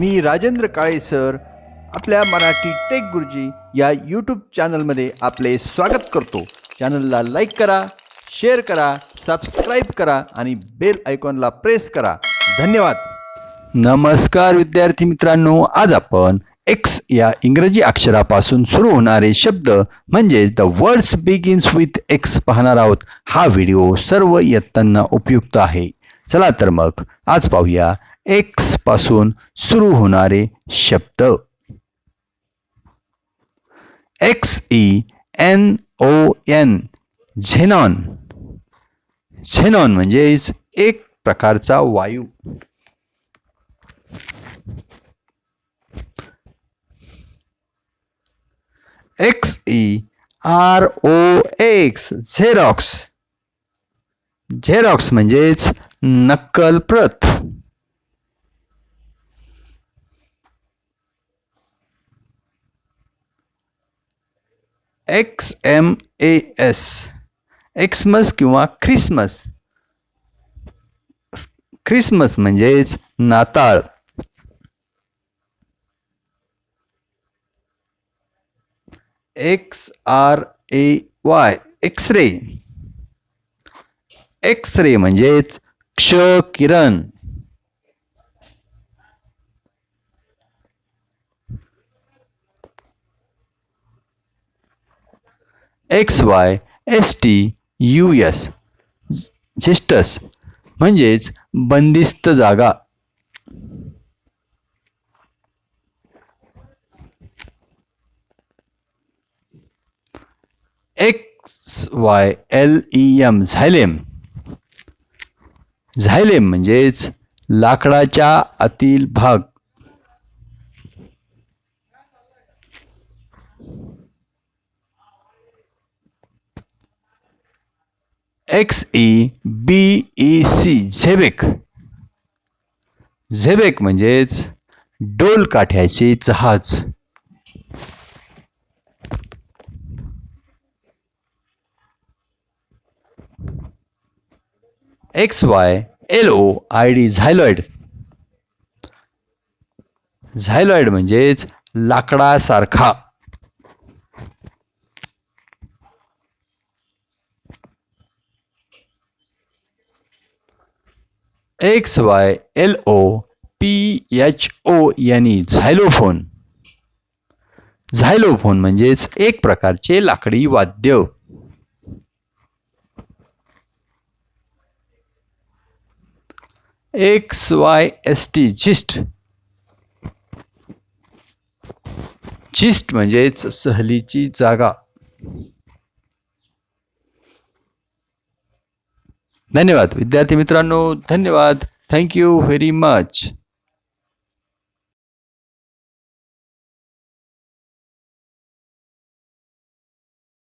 मी Rajendra Kale sir. आपल्या Marathi take गुरुजी या यूट्यूब चॅनलमध्ये आपले स्वागत करतो. चॅनलला लाईक करा शेअर करा सबस्क्राईब करा आणि बेल आयकॉनला प्रेस करा. धन्यवाद. नमस्कार विद्यार्थी मित्रांनो. आज आपण एक्स या इंग्रजी अक्षरापासून सुरू होणारे शब्द म्हणजेच the words begins with X पाहणार आहोत. हा व्हिडिओ सर्व इयत्तांना उपयुक्त आहे. चला तर मग आज पाहूया एक्सपासून सुरू होणारे शब्द. X E N O N xenon xenon म्हणजेच एक प्रकारचा वायू. X E R O X xerox xerox म्हणजेच नक्कल प्रत. X M A S Xmas किंवा ख्रिसमस ख्रिसमस म्हणजेच नाताळ. X R A Y X ray X ray म्हणजेच क्ष किरण. X Y S T U S xystus म्हणजेच बंदिस्त जागा. X Y L E M xylem. Xylem म्हणजेच लाकडाच्या आतील भाग. X E B E C xebec. Xebec म्हणजेच डोल काठ्याचे जहाज. X Y L O I D xyloid. Xyloid म्हणजेच लाकडासारखा. X Y L O P H O यांनी झायलोफोन. झायलोफोन म्हणजेच एक प्रकारचे लाकडी वाद्य. X Y S T xyst xyst म्हणजेच सहलीची जागा. धन्यवाद. विद्यार्थी मित्रांनो धन्यवाद. Thank you very much